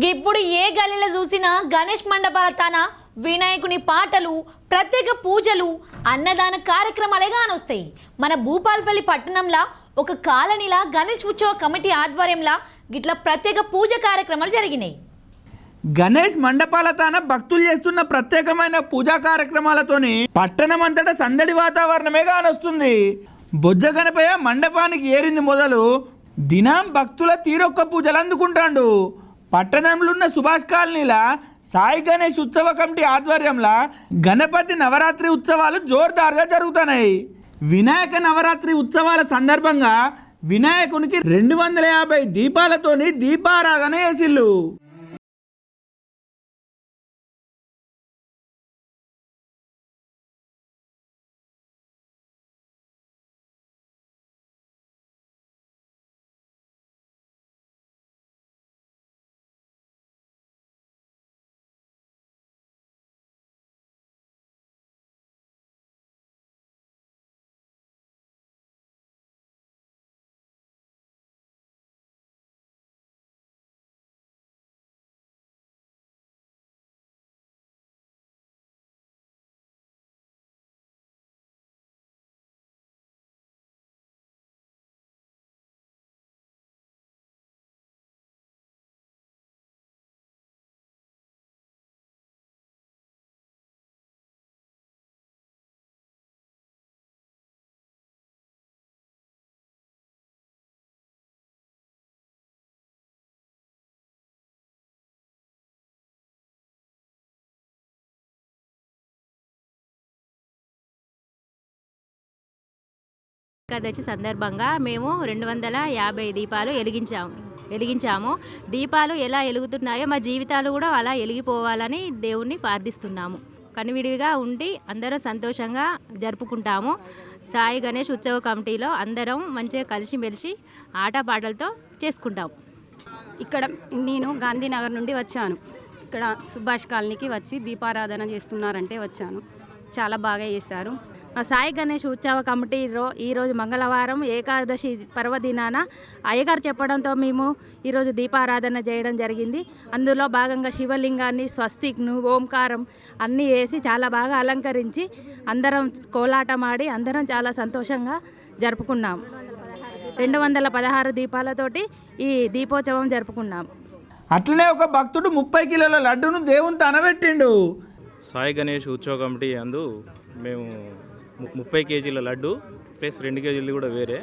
ఇప్పుడు ఏ గల్లీలో చూసినా గణేష్ మండపాల తాన వినాయకుని పాటలు ప్రత్యేక పూజలు అన్నదాన కార్యక్రమాలే కానొస్తాయి మన భూపాల్పల్లి పట్టణంలో ఒక కాలనీలా గణేష్ ఉత్సవ కమిటీ ఆధ్వర్యంలో గిట్ల ప్రత్యేక పూజ కార్యక్రమాలు జరిగినాయి. గణేష్ మండపాల తాన భక్తులు చేస్తున్న ప్రత్యేకమైన పూజా కార్యక్రమాలతోని పట్టణం అంతటా సందడి వాతావరణమే కానొస్తుంది బొజ్జ గణపయ్య మండపానికి ఏరింది మొదలు దినం భక్తుల తీరొక్క పూజలు అందుకుంటాండు పట్టణంలో ఉన్న సుభాష్ కాలనీలా సాయి గణేష్ ఉత్సవ కమిటీ ఆధ్వర్యంలో గణపతి నవరాత్రి ఉత్సవాలు జోర్దార్గా జరుగుతున్నాయి. వినాయక నవరాత్రి ఉత్సవాల సందర్భంగా వినాయకునికి రెండు వందల యాభై దీపాలతోని దీపారాధన చేసిల్లు. ఏకాదశి సందర్భంగా మేము రెండు వందల యాభై దీపాలు వెలిగించాము. వెలిగించాము. దీపాలు ఎలా వెలుగుతున్నాయో మా జీవితాలు కూడా అలా వెలిగిపోవాలని దేవుణ్ణి ప్రార్థిస్తున్నాము. కనువిడిగా ఉండి అందరం సంతోషంగా జరుపుకుంటాము. సాయి గణేష్ ఉత్సవ కమిటీలో అందరం మంచిగా కలిసిమెలిసి ఆటపాటలతో చేసుకుంటాం ఇక్కడ నేను గాంధీనగర్ నుండి వచ్చాను. ఇక్కడ సుభాష్ కాలనీకి వచ్చి దీపారాధన చేస్తున్నారంటే వచ్చాను. చాలా బాగా చేశారు. సాయి గణేష్ ఉత్సవ కమిటీ రో ఈరోజు మంగళవారం ఏకాదశి పర్వదినాన అయ్యగారు చెప్పడంతో మేము ఈరోజు దీపారాధన చేయడం జరిగింది. అందులో భాగంగా శివలింగాన్ని స్వస్తిక్ను ఓంకారం అన్నీ వేసి చాలా బాగా అలంకరించి అందరం కోలాటమాడి అందరం చాలా సంతోషంగా జరుపుకున్నాం. రెండు వందల పదహారు దీపాలతోటి ఈ దీపోత్సవం జరుపుకున్నాం. అట్లనే ఒక భక్తుడు ముప్పై కిలోల లడ్డును దేవుని తనబెట్టిండు. సాయి గణేష్ ఉత్సవ కమిటీ అందు మేము ముప్పై కేజీల లడ్డు ప్లస్ రెండు కేజీలు కూడా వేరే.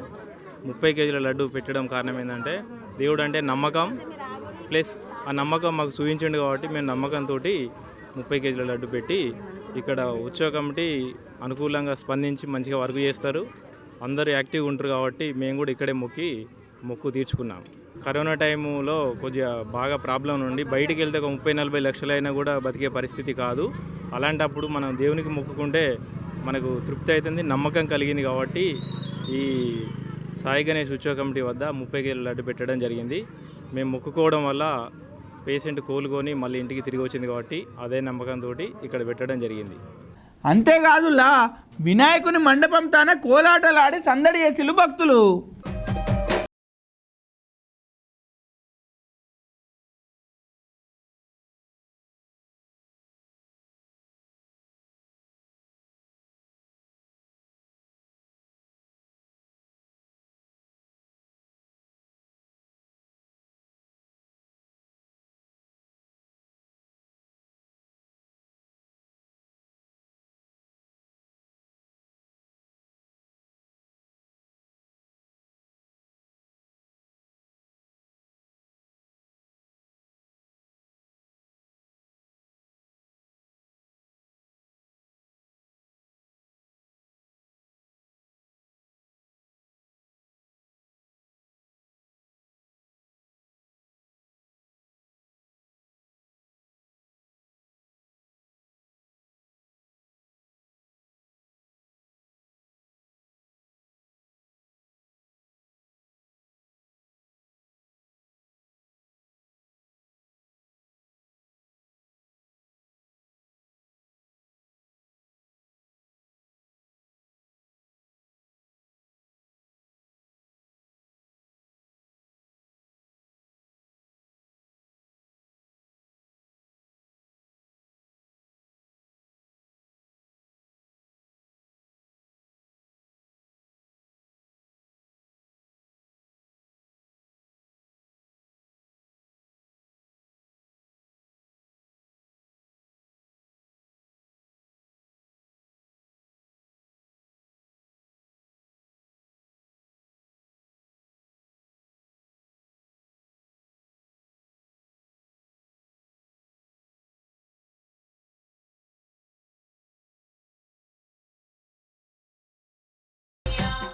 ముప్పై కేజీల లడ్డు పెట్టడం కారణం ఏంటంటే దేవుడు అంటే నమ్మకం ప్లస్ ఆ నమ్మకం మాకు చూపించండు కాబట్టి మేము నమ్మకంతో ముప్పై కేజీల లడ్డు పెట్టి ఇక్కడ ఉత్సవ కమిటీ అనుకూలంగా స్పందించి మంచిగా వర్క్ చేస్తారు. అందరూ యాక్టివ్గా ఉంటారు కాబట్టి మేము కూడా ఇక్కడే మొక్కి మొక్కు తీర్చుకున్నాం. కరోనా టైములో కొద్దిగా బాగా ప్రాబ్లం నుండి బయటికి వెళ్తే ఒక ముప్పై నలభై లక్షలైనా కూడా బతికే పరిస్థితి కాదు. అలాంటప్పుడు మనం దేవునికి మొక్కుకుంటే మనకు తృప్తి అవుతుంది నమ్మకం కలిగింది కాబట్టి ఈ సాయి గణేష్ ఉత్సవ కమిటీ వద్ద ముప్పై కేజీల లడ్డు పెట్టడం జరిగింది. మేము మొక్కుకోవడం వల్ల పేషెంట్ కోలుకొని మళ్ళీ ఇంటికి తిరిగి వచ్చింది కాబట్టి అదే నమ్మకంతో ఇక్కడ పెట్టడం జరిగింది. అంతేకాదులా వినాయకుని మండపం తాన కోలాటలాడి సందడి చేసిల్లు భక్తులు.